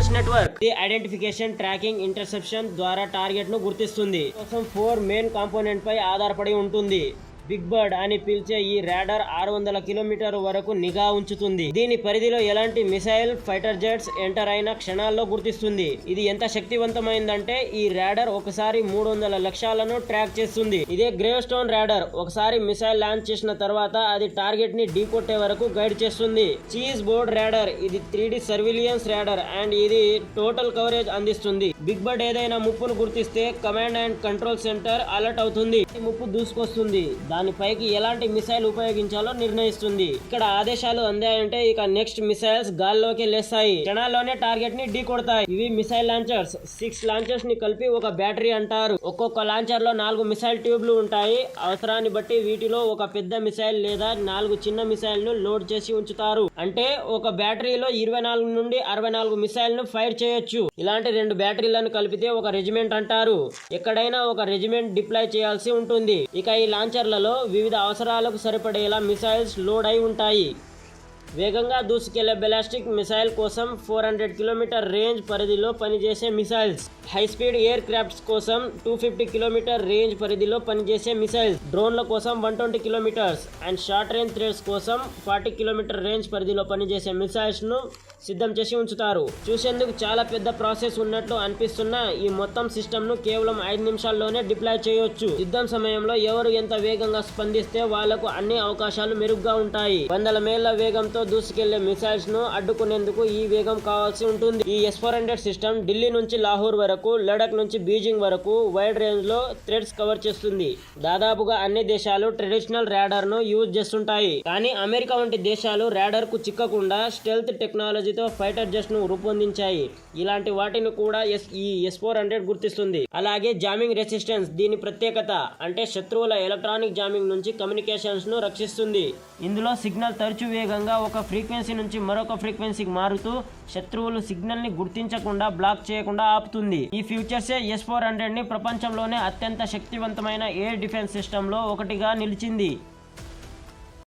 Defence network ఇది identification tracking interception ద్వారా టార్గెట్ను గుర్తిస్తుంది. కోసం ఫోర్ మెయిన్ కాంపోనెంట్ పై ఆధారపడి ఉంటుంది. బిగ్ బర్డ్ అని పిలిచే ఈ రాడార్ ఆరు వందల కిలోమీటర్ వరకు నిఘా ఉంచుతుంది. దీని పరిధిలో ఎలాంటి మిసైల్ ఫైటర్ జెట్స్ ఎంటర్ అయిన క్షణాల్లో గుర్తిస్తుంది. ఇది ఎంత శక్తివంతమైందంటే ఈ రాడార్ ఒకసారి మూడు వందల లక్ష్యాలను ట్రాక్ చేస్తుంది. ఇదే గ్రేవ్ స్టోన్ రాడార్. ఒకసారి మిసైల్ లాంచ్ చేసిన తర్వాత అది టార్గెట్ని ఢీకొట్టే వరకు గైడ్ చేస్తుంది. Cheese board radar. ఇది three D surveillance radar and ఇది టోటల్ కవరేజ్ అందిస్తుంది. బిగ్ బర్డ్ ఏదైనా ముప్పును గుర్తిస్తే command and control centre alert అవుతుంది. ఈ ముప్పు దూసుకొస్తుంది. దానిపైకి ఎలాంటి మిసైల్ ఉపయోగించాలో నిర్ణయిస్తుంది. ఇక్కడ ఆదేశాలు అందాయంటే ఇక నెక్స్ట్ మిసైల్స్ గాల్లోకి లేస్తాయి. క్షణాల్లోనే టార్గెట్ని ఢీ కొడతాయి. ఇవి మిసైల్ లాంచర్స్. సిక్స్ లాంచర్స్ని కలిపి ఒక బ్యాటరీ అంటారు. ఒక్కొక్క లాంచర్లో నాలుగు మిసైల్ ట్యూబ్లు ఉంటాయి. అవసరాన్ని బట్టి వీటిలో ఒక పెద్ద మిసైల్ లేదా నాలుగు చిన్న మిసైల్ను లోడ్ చేసి ఉంచుతారు. అంటే ఒక బ్యాటరీలో ఇరవై నాలుగు నుండి అరవై నాలుగు మిసైల్ను ఫైర్ చేయొచ్చు. ఇలాంటి రెండు బ్యాటరీలను కలిపితే ఒక రెజిమెంట్ అంటారు. ఎక్కడైనా ఒక రెజిమెంట్ డిప్లాయ్ చేయాల్సి ఉంటుంది. ఇక ఈ లాంచర్లలో వివిధ అవసరాలకు సరిపడేలా మిసైల్స్ లోడ్ అయి ఉంటాయి. వేగంగా దూసుకెళ్ళే బెలాస్టిక్ మిసైల్ కోసం ఫోర్ హండ్రెడ్ కిలోమీటర్ రేంజ్ పరిధిలో పనిచేసే missiles. High speed air crafts కోసం టూ ఫిఫ్టీ కిలోమీటర్ రేంజ్ పరిధిలో పనిచేసే మిసైల్స్. డ్రోన్ల కోసం one twenty kilometres and short range threats కోసం ఫార్టీ కిలోమీటర్ రేంజ్ పరిధిలో పనిచేసే మిసైల్స్ను సిద్ధం చేసి ఉంచుతారు. చూసేందుకు చాలా పెద్ద ప్రాసెస్ ఉన్నట్లు అనిపిస్తున్న ఈ మొత్తం సిస్టమ్ను కేవలం ఐదు నిమిషాల్లోనే డిప్లాయ్ చేయొచ్చు. యుద్ధం సమయంలో ఎవరు ఎంత వేగంగా స్పందిస్తే వాళ్ళకు అన్ని అవకాశాలు మెరుగ్గా ఉంటాయి. వందల మేళ్ళ వేగంతో దూసుకెళ్ళే మిసైల్స్ను అడ్డుకునేందుకు ఈ వేగం కావాల్సి ఉంటుంది. ఈ S four hundred system Delhi నుంచి లాహోర్ వరకు లడక్ నుంచి బీజింగ్ వరకు వైడ్ రేంజ్లో థ్రెడ్స్ కవర్ చేస్తుంది. దాదాపుగా అన్ని దేశాలు ట్రెడిషనల్ రాడార్ను యూజ్ చేస్తుంటాయి. కానీ అమెరికా వంటి దేశాలు రాడార్కు చిక్కకుండా స్టెల్త్ టెక్నాలజీతో ఫైటర్ జెట్స్ను రూపొందించాయి. ఇలాంటి వాటిని కూడా ఎస్ ఈ ఎస్ ఫోర్ హండ్రెడ్ గుర్తిస్తుంది. అలాగే జామింగ్ రెసిస్టెన్స్ దీని ప్రత్యేకత అంటే శత్రువుల ఎలక్ట్రానిక్ జామింగ్ నుంచి కమ్యూనికేషన్స్ను రక్షిస్తుంది. ఇందులో సిగ్నల్ తరచు వేగంగా ఒక ఫ్రీక్వెన్సీ నుంచి మరొక ఫ్రీక్వెన్సీకి మారుతూ శత్రువులు సిగ్నల్ని గుర్తించకుండా బ్లాక్ చేయకుండా ఆపుతుంది. ఈ ఫ్యూచర్సే ఎస్ ఫోర్ హండ్రెడ్ని ప్రపంచంలోనే అత్యంత శక్తివంతమైన ఎయిర్ డిఫెన్స్ సిస్టమ్లో ఒకటిగా నిలిచింది.